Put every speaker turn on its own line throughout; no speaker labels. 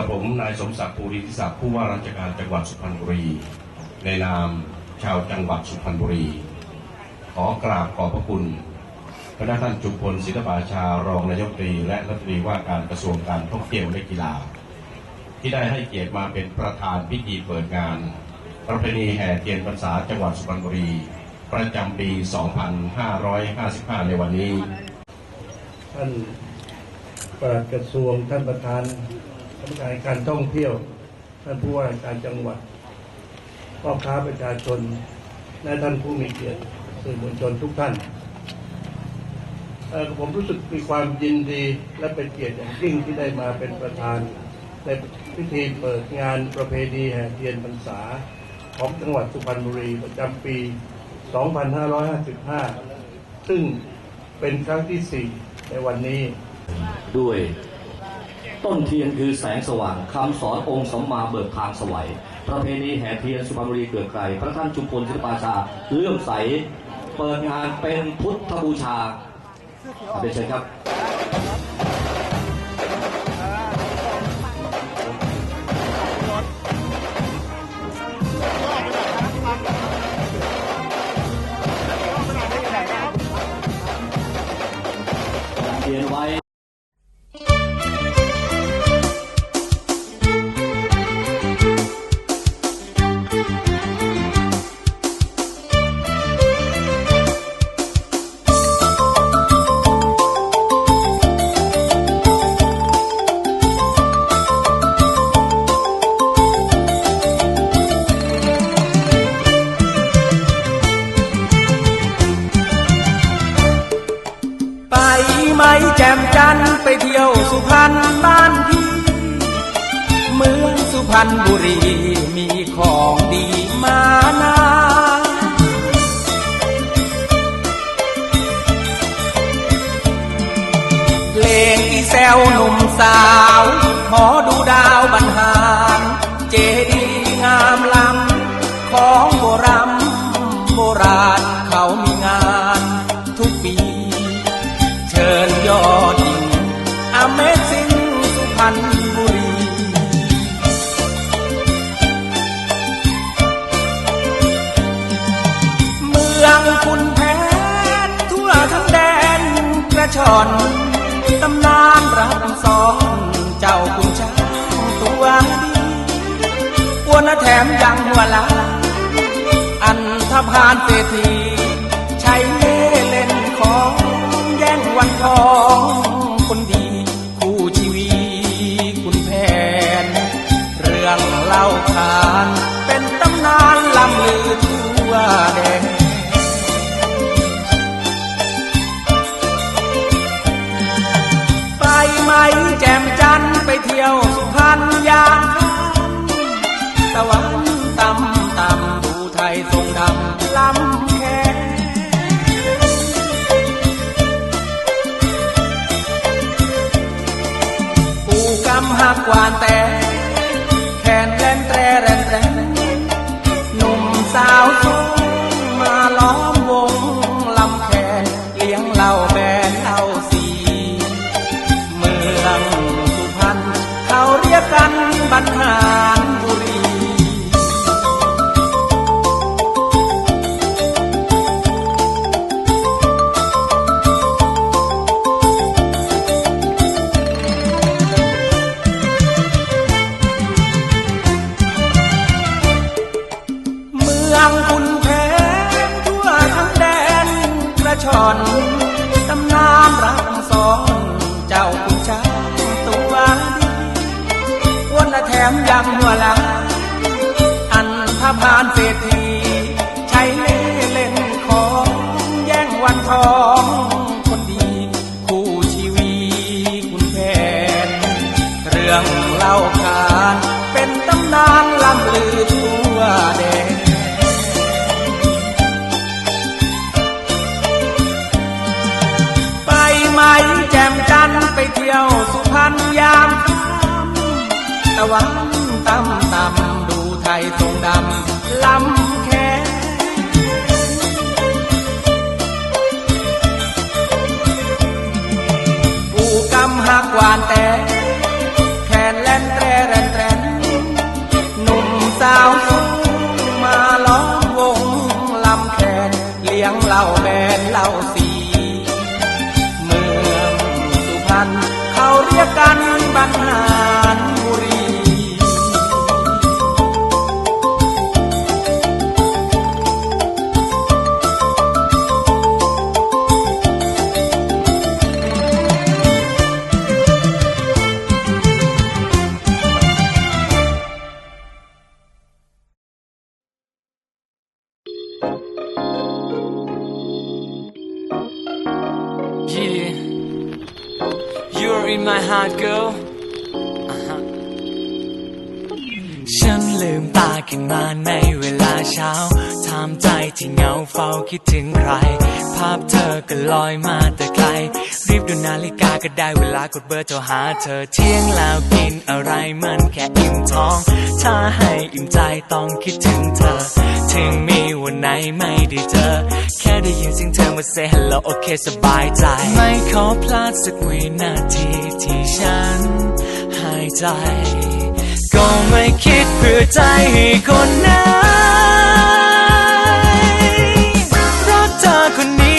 กับผมนายสมศักดิ์ภูริทิศักดิ์ผู้ว่าราชการจังหวัดสุพรรณบุรี ในนามชาวจังหวัดสุพรรณบุรี ขอกราบขอบพระคุณพระท่านจุมพลศิลปาชารองนายกรัฐมตรี และรัฐมนตรีว่าการกระทรวงการท่องเที่ยวและกีฬา ที่ได้ให้เกียรติมาเป็นประธานพิธีเปิดงาน ประเพณีแห่เทียนพรรษาจังหวัดสุพรรณบุรี ประจำปี 2555 ในวันนี้
ท่านปลัดกระทรวงท่านประธาน งานการท่องเที่ยวท่านผู้ว่าการจังหวัดพ่อค้าประชาชน และท่านผู้มีเกียรติสื่อมวลชนทุกท่าน ผมรู้สึกมีความยินดีและเป็นเกียรติอย่างยิ่งที่ได้มาเป็นประธานในพิธีเปิดงานประเพณีแห่เทียนพรรษาของจังหวัดสุพรรณบุรีประจำปี 2555 ซึ่งเป็นครั้งที่ 4 ในวันนี้
ด้วย ต้นเทียนคือแสงสว่างคำสอนองค์สัมมาเบิกทางสวัย ประเพณีแห่เทียนสุพรรณบุรีเกิดไกลพระท่านจุมพลศิลปาชาเลื่อมใส เปิดงานเป็นพุทธบูชาขอเรียนเชิญครับ ไห
มแจ่มจันทร์ไปเที่ยวสุพรรณบ้านพี่ เมืองสุพรรณบุรีมีของดีมานาเพลงอีแซวหนุ่มสาวหอดู อนตำนานรักสอนเจ้าคุณช้างตัวดีอ้วนแถมยังหัวลาอันธพาลเศรษฐีใช้เล่เล่นของแย่งวันทองคนดีคู่ชีวีคุณแผน เรื่องเล่าขาน กันบรรหา มยังหัวหลาอันพพานเศรษฐีใช้เล่เล่นของแย่งวันทอง คนดี คู่ชีวีคุณแผนเรื่องเล่าขานเป็นตำนานลำลือ ตะวันตำตำดูไทยทรงดำลำแค่ปูกำหักหวานแต่แขนแล่นแตรแรหนุ่มสาวสูงมาล้อมวงลำแคนเลี้ยงเหล่าแบนเหล่าสี เมืองสุพรรณเขาเรียกกันบรรหา
you're in my heart, girl. ฉันลืมตาขึ้นมาในเวลาเช้าถามใจที่เหงาเฝ้าคิดถึงใคร ภาพเธอก็ลอยมาแต่ไกล รีบดูนาฬิกาก็ได้เวลากดเบอร์โทรหาเธอเที่ยงแล้วกินอะไรมันแค่อิ่มท้อง ถ้าให้อิ่มใจต้องคิดถึงเธอ ถึงมีวันไหนไม่ได้เจอ แค่ได้ยินเสียงเธอมา say hello โอเคสบายใจ ไม่ขอพลาดสักวินาทีที่ฉันหายใจ ก็ไม่คิดเพื่อใจให้คนไหนรักเธอคนนี้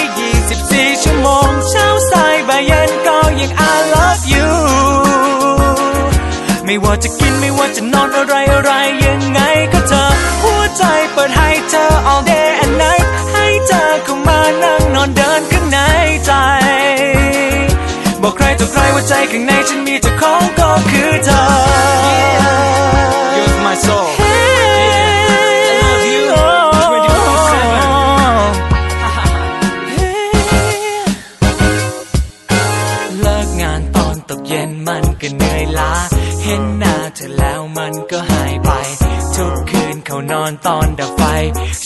24ชั่วโมงเช้าสายบ่ายเย็นก็ยัง I love you ไม่ว่าจะกินไม่ว่าจะนอนอะไรอะไร ใครว่าใจข้างในฉันมีเจ้าของก็คือเธอ
You're my soul
I love you เลิกงานตอนตกเย็นมันก็เหนื่อยล้า เห็นหน้าเธอแล้วมันก็หายไป ทุกคืนเขานอนตอนดับไฟ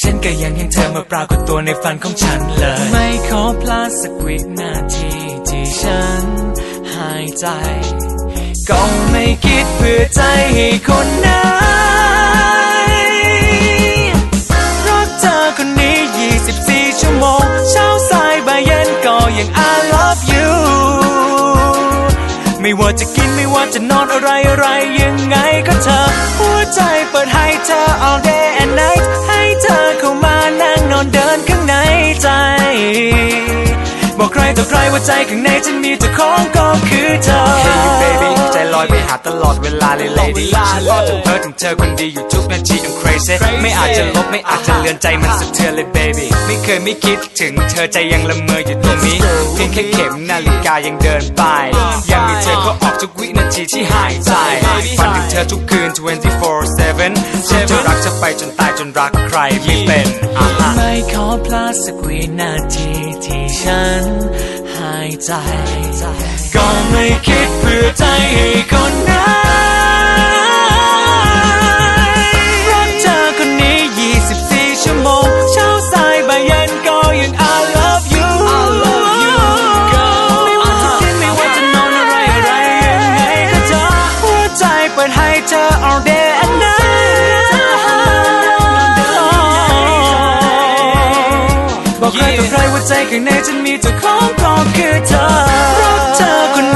ฉันก็ยังเห็นเธอมาปรากฏตัวในฝันของฉันเลย ไม่ขอพลาดสักวินาทีที่ฉันายใจ ก็ไม่คิดเพื่อใจให้คนไหนรักเธอคนนี้ 24 ชั่วโมง เช้าสายบ่ายเย็นก็ยัง I love you ไม่ว่าจะกินไม่ว่าจะนอนอะไรอะไรยังไงก็เธอ หัวใจเปิดให้เธอ all day and night ให้เธอเข้ามานั่งนอนเดินข้างในใจ ใครต่อใครว่าใจข้างในฉันมีเจ้าของก็คือเธอ
Hey baby ใจลอยไปหาตลอดเวลาเลย lady ฉันรอถึงเธอถึงเธอคนดีอยู่ทุกนาที I'm crazy ไม่อาจจะลบไม่อาจจะเลือนใจมันสะเทือนเลย baby ไม่เคยไม่คิดถึงเธอใจยังละเมออยู่ตรงนี้เพียงแค่เข็มนาฬิกายังเดินไป ยังมีเธอก็ออกทุกวินาทีที่หายใจฝันถึงเธอทุกคืน 24/7 ฉันจะรักเธอไปจนตายจนรักใครไม่เป็นอ่าฮะ
ไม่ขอพลาดสักวินาทีที่ฉันหายใจ ก็ไม่คิดเพื่อใจให้คนไหน ใจข้างในฉันมีเจ้าของก็คือเธอรักเธอคน